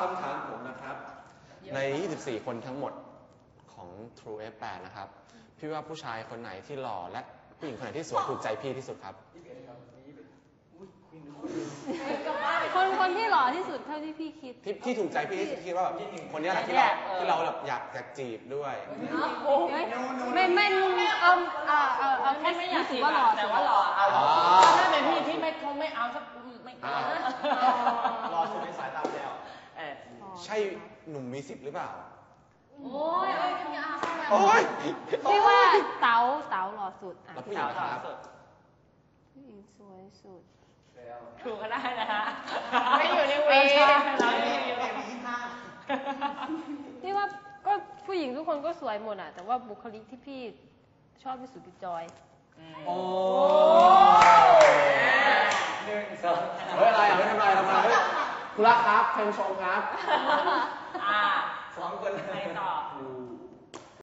คำถามผมนะครับ ใน 24 คนทั้งหมดของ True F8 นะครับ พี่ว่าผู้ชายคนไหนที่หล่อและผู้หญิงคนไหนที่สวยถูกใจพี่ที่สุดครับ คนคนที่หล่อที่สุดเท่าที่พี่คิด ที่ที่ถูกใจพี่ที่คิดว่าแบบคนเนี้ยแหละที่เราที่เราแบบอยากจะจีบด้วย ไม่ไม่เอาเอาเอาเอาแค่ไม่รู้สึกว่าหล่อแต่ว่าหล่อเอาอ๋อถ้าเป็นพี่ที่ไม่คงไม่เอาสักไม่อ่า รอสุดในสายตาแล้ว เออ ใช่หนุ่มมีสิบหรือเปล่า โอ้ยเอ้ยคุณยาเข้ามาโอ้ยพี่ว่าเต๋าเต๋าหล่อสุดอะแล้วผู้หญิงครับผู้หญิงสวยสุดถูกก็ได้นะฮะไม่อยู่ในเอวีอใช่เราไม่อยู่ในพี่ว่าก็ผู้หญิงทุกคนก็สวยหมดอะ แต่ว่าบุคลิกที่พี่ชอบที่สุดคือจอย โอ้หนึ่งสองเฮ้ยอะไรอะไม่ทำอะไร คุณรักครับเชิญชมครับ